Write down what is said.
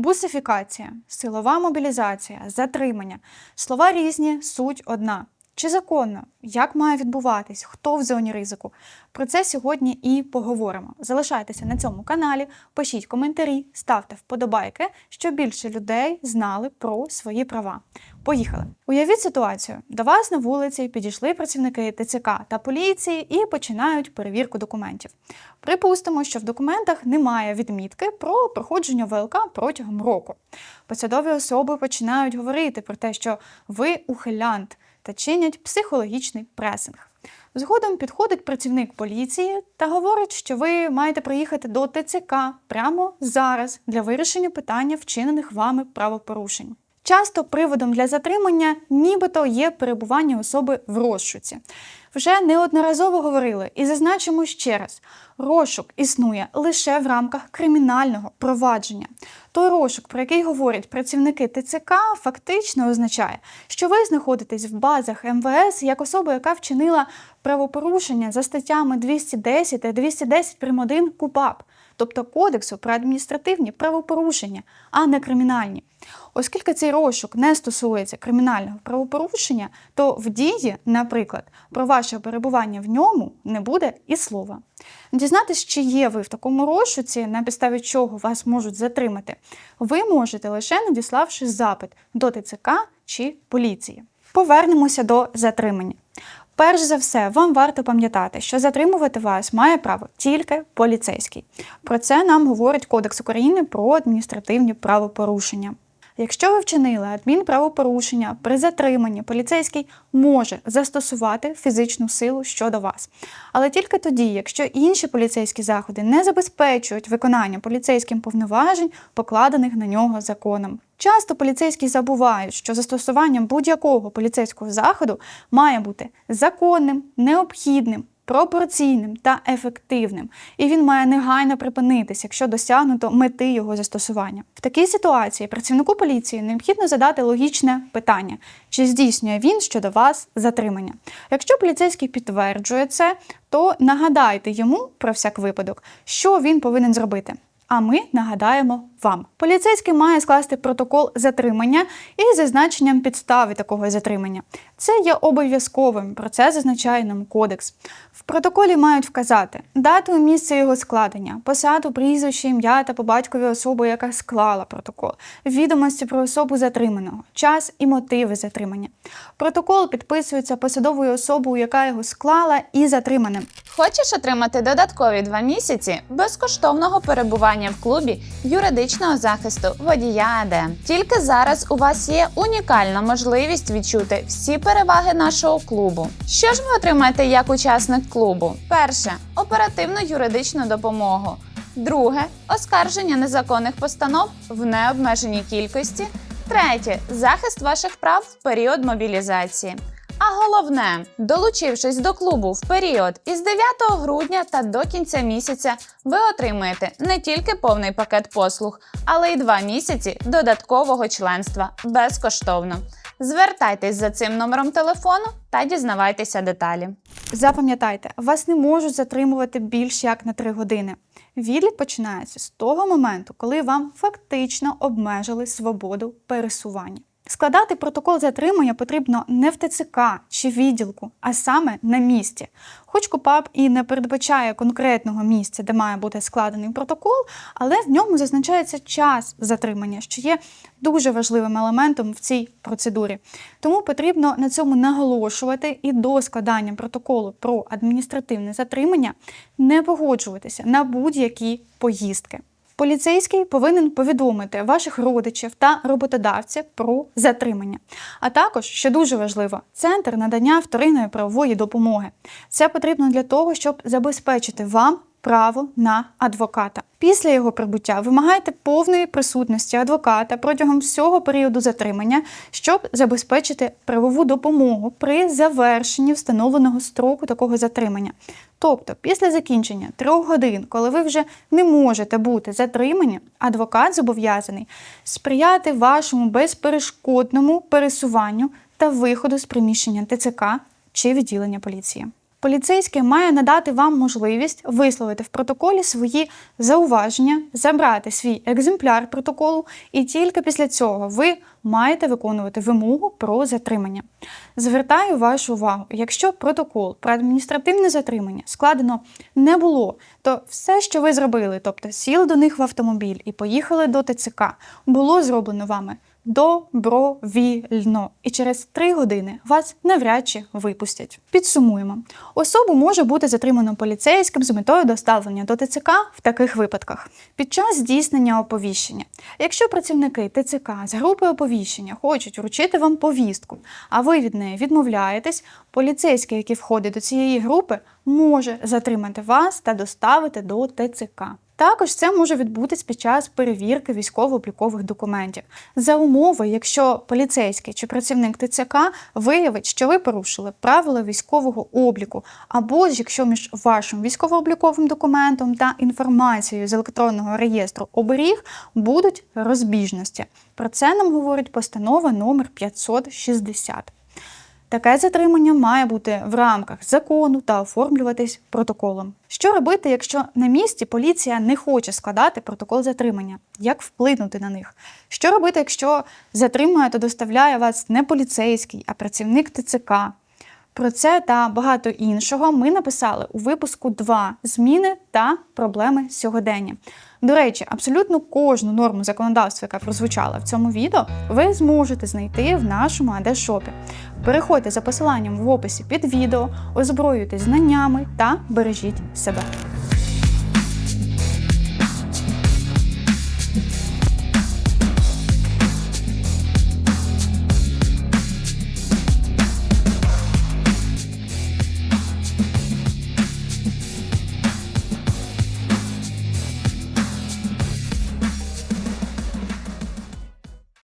Бусифікація, силова мобілізація, затримання. Слова різні, суть одна. Чи законно? Як має відбуватись? Хто в зоні ризику? Про це сьогодні і поговоримо. Залишайтеся на цьому каналі, пишіть коментарі, ставте вподобайки, щоб більше людей знали про свої права. Поїхали! Уявіть ситуацію: до вас на вулиці підійшли працівники ТЦК та поліції і починають перевірку документів. Припустимо, що в документах немає відмітки про проходження ВЛК протягом року. Посадові особи починають говорити про те, що ви ухилянт та чинять психологічний пресинг. Згодом підходить працівник поліції та говорить, що ви маєте приїхати до ТЦК прямо зараз для вирішення питання вчинених вами правопорушень. Часто приводом для затримання нібито є перебування особи в розшуці. Вже неодноразово говорили і зазначимо ще раз: розшук існує лише в рамках кримінального провадження. Той розшук, про який говорять працівники ТЦК, фактично означає, що ви знаходитесь в базах МВС як особа, яка вчинила правопорушення за статтями 210 та 210 прим. 1 КУПАП, тобто Кодексу про адміністративні правопорушення, а не кримінальні. Оскільки цей розшук не стосується кримінального правопорушення, то в дії, наприклад, про ваше перебування в ньому не буде і слова. Дізнатись, чи є ви в такому розшуці, на підставі чого вас можуть затримати, ви можете лише надіславши запит до ТЦК чи поліції. Повернемося до затримання. Перш за все, вам варто пам'ятати, що затримувати вас має право тільки поліцейський. Про це нам говорить Кодекс України про адміністративні правопорушення. Якщо ви вчинили адмінправопорушення при затриманні, поліцейський може застосувати фізичну силу щодо вас. Але тільки тоді, якщо інші поліцейські заходи не забезпечують виконання поліцейським повноважень, покладених на нього законом. Часто поліцейські забувають, що застосуванням будь-якого поліцейського заходу має бути законним, необхідним, пропорційним та ефективним, і він має негайно припинитись, якщо досягнуто мети його застосування. В такій ситуації працівнику поліції необхідно задати логічне питання, чи здійснює він щодо вас затримання. Якщо поліцейський підтверджує це, то нагадайте йому про всяк випадок, що він повинен зробити. А ми нагадаємо вам. Поліцейський має скласти протокол затримання із зазначенням підстави такого затримання. Це є обов'язковим, про це зазначає нам кодекс. В протоколі мають вказати дату і місце його складення, посаду, прізвище, ім'я та по батькові особи, яка склала протокол, відомості про особу затриманого, час і мотиви затримання. Протокол підписується посадовою особою, яка його склала, і затриманим. Хочеш отримати додаткові два місяці безкоштовного перебування в клубі юридичного захисту водія АД? Тільки зараз у вас є унікальна можливість відчути всі переваги нашого клубу. Що ж ви отримаєте як учасник клубу? Перше оперативну юридичну допомогу. Друге оскарження незаконних постанов в необмеженій кількості. Третє захист ваших прав в період мобілізації. А головне, долучившись до клубу в період із 9 грудня та до кінця місяця, ви отримаєте не тільки повний пакет послуг, але й два місяці додаткового членства безкоштовно. Звертайтесь за цим номером телефону та дізнавайтеся деталі. Запам'ятайте, вас не можуть затримувати більш як на 3 години. Відлік починається з того моменту, коли вам фактично обмежили свободу пересування. Складати протокол затримання потрібно не в ТЦК чи відділку, а саме на місці. Хоч КУПАП і не передбачає конкретного місця, де має бути складений протокол, але в ньому зазначається час затримання, що є дуже важливим елементом в цій процедурі. Тому потрібно на цьому наголошувати і до складання протоколу про адміністративне затримання не погоджуватися на будь-які поїздки. Поліцейський повинен повідомити ваших родичів та роботодавців про затримання. А також, що дуже важливо, центр надання вторинної правової допомоги. Це потрібно для того, щоб забезпечити вам право на адвоката. Після його прибуття вимагайте повної присутності адвоката протягом всього періоду затримання, щоб забезпечити правову допомогу при завершенні встановленого строку такого затримання. Тобто, після закінчення трьох годин, коли ви вже не можете бути затримані, адвокат зобов'язаний сприяти вашому безперешкодному пересуванню та виходу з приміщення ТЦК чи відділення поліції. Поліцейський має надати вам можливість висловити в протоколі свої зауваження, забрати свій екземпляр протоколу, і тільки після цього ви маєте виконувати вимогу про затримання. Звертаю вашу увагу, якщо протокол про адміністративне затримання складено не було, то все, що ви зробили, тобто сіли до них в автомобіль і поїхали до ТЦК, було зроблено вами добровільно, і через три години вас навряд чи випустять. Підсумуємо: особу може бути затримано поліцейським з метою доставлення до ТЦК в таких випадках. Під час здійснення оповіщення, якщо працівники ТЦК з групи оповіщення хочуть вручити вам повістку, а ви від неї відмовляєтесь, поліцейський, який входить до цієї групи, може затримати вас та доставити до ТЦК. Також це може відбутись під час перевірки військово-облікових документів за умови, якщо поліцейський чи працівник ТЦК виявить, що ви порушили правила військового обліку, або ж якщо між вашим військово-обліковим документом та інформацією з електронного реєстру оберіг будуть розбіжності. Про це нам говорить постанова номер 560. Таке затримання має бути в рамках закону та оформлюватись протоколом. Що робити, якщо на місці поліція не хоче складати протокол затримання? Як вплинути на них? Що робити, якщо затримує та доставляє вас не поліцейський, а працівник ТЦК? Про це та багато іншого ми написали у випуску 2 зміни та проблеми сьогодення. До речі, абсолютно кожну норму законодавства, яка прозвучала в цьому відео, ви зможете знайти в нашому АД-шопі. Переходьте за посиланням в описі під відео, озброюйтесь знаннями та бережіть себе.